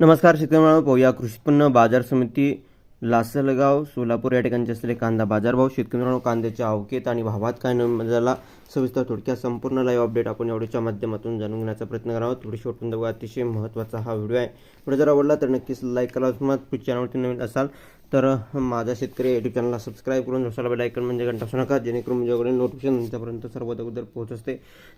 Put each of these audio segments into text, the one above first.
नमस्कार शेतकरी पाहूया कृषी उत्पन्न बाजार समिती लासलगाव सोलापूर या ठिकाणचे असलेले कांदा बाजारभाव. शेतकरी कांद्याच्या अवकेत आणि भावात काय नोंद झाला सविस्तर थोडक्यात संपूर्ण लाईव्ह अपडेट आपण या व्हिडिओच्या माध्यमातून जाणून घेण्याचा प्रयत्न करावा थोडी व्हिडिओ शेवटपर्यंत बघा अतिशय महत्त्वाचा हा व्हिडिओ आहे. व्हिडिओ जर आवडला तर नक्कीच लाईक करा. मग चॅनलवरती नवीन असाल तर माझा शेतकरी युट्यूब चॅनलला सबस्क्राईब करून जसाला बेल आयकन म्हणजे घंटा असू नका जेणेकरून माझ्याकडे नोटिफिकेशन तुमच्यापर्यंत सर्वात अगोदर पोहोच असते.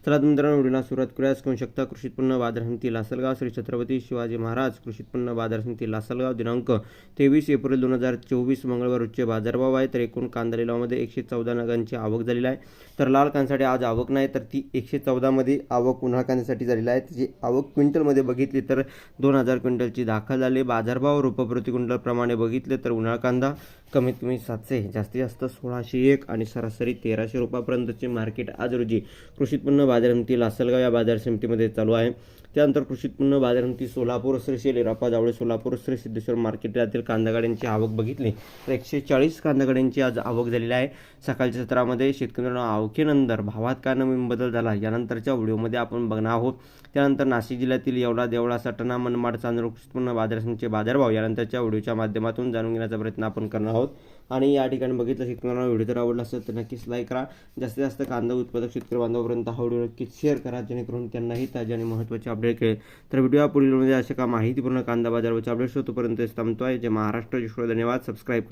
चला तर मित्रांनो व्हिडिओला सुरुवात करूयास करू शकता कृषी उत्पन्न बाजार समिती लासलगाव. श्री छत्रपती शिवाजी महाराज कृषी उत्पन्न बाजार समिती लासलगाव दिनांक तेवीस एप्रिल दोन हजार चोवीस मंगळवार रोजचे बाजारभाव आहे. तर एकूण कांदा लिलावामध्ये एकशे चौदा नगांची आवक झालेली आहे. तर लाल कांद्यासाठी आज आवक नाही तर ती एकशे चौदामध्ये आवक उन्हाळ कांद्यासाठी झालेली आहे. तिची आवक क्विंटलमध्ये बघितली तर दोन हजार क्विंटलची दाखल झाली. बाजारभाव रुपये प्रति क्विंटल प्रमाणे बघितले तर उन्हाळ कांदा कमीत कमी सातशे जास्तीत जास्त सोळाशे एक आणि सरासरी तेराशे रुपयापर्यंतचे मार्केट आज रोजी कृषी उत्पन्न बाजार समिती लासलगाव या बाजार समितीमध्ये चालू आहे. त्यानंतर कृषी उत्पन्न बाजार समिती सोलापूर श्री शेलेरापा जावळे सोलापूर श्री सिद्धेश्वर मार्केट यातील कांदागाड्यांची आवक बघितली. तर एकशे चाळीस कांदागाड्यांची आज आवक झालेली आहे. सकाळच्या सत्रामध्ये शेतकऱ्यांना आवकेनंतर भावात काय नवीन बदल झाला यानंतरच्या व्हिडिओमध्ये आपण बघणार आहोत. त्यानंतर नाशिक जिल्ह्यातील येवला देवळा सटणा मनमाड चांदूर कृषी उत्पन्न बाजार समितीचे बाजारभाव यानंतरच्या व्हिडिओच्या माध्यमातून जाणून घेण्याचा प्रयत्न आपण करणार आहोत. आणि या ठिकाणी बघितलं शेतकऱ्यांना व्हिडिओ जर आवडला असेल तर नक्कीच लाईक करा. जास्तीत जास्त कांदा उत्पादक शेतकरी बांधवापर्यंत हा व्हिडिओ नक्कीच शेअर करा जेणेकरून त्यांनाही ताजे आणि महत्त्वाचे अपडेट कळेल. तर व्हिडिओ पुढील मध्ये अशा का माहितीपूर्ण कांदा बाजारवरचे अपडेट्स होतोपर्यंत थांबतो आहे जे महाराष्ट्र धन्यवाद. सबस्क्राईब करा.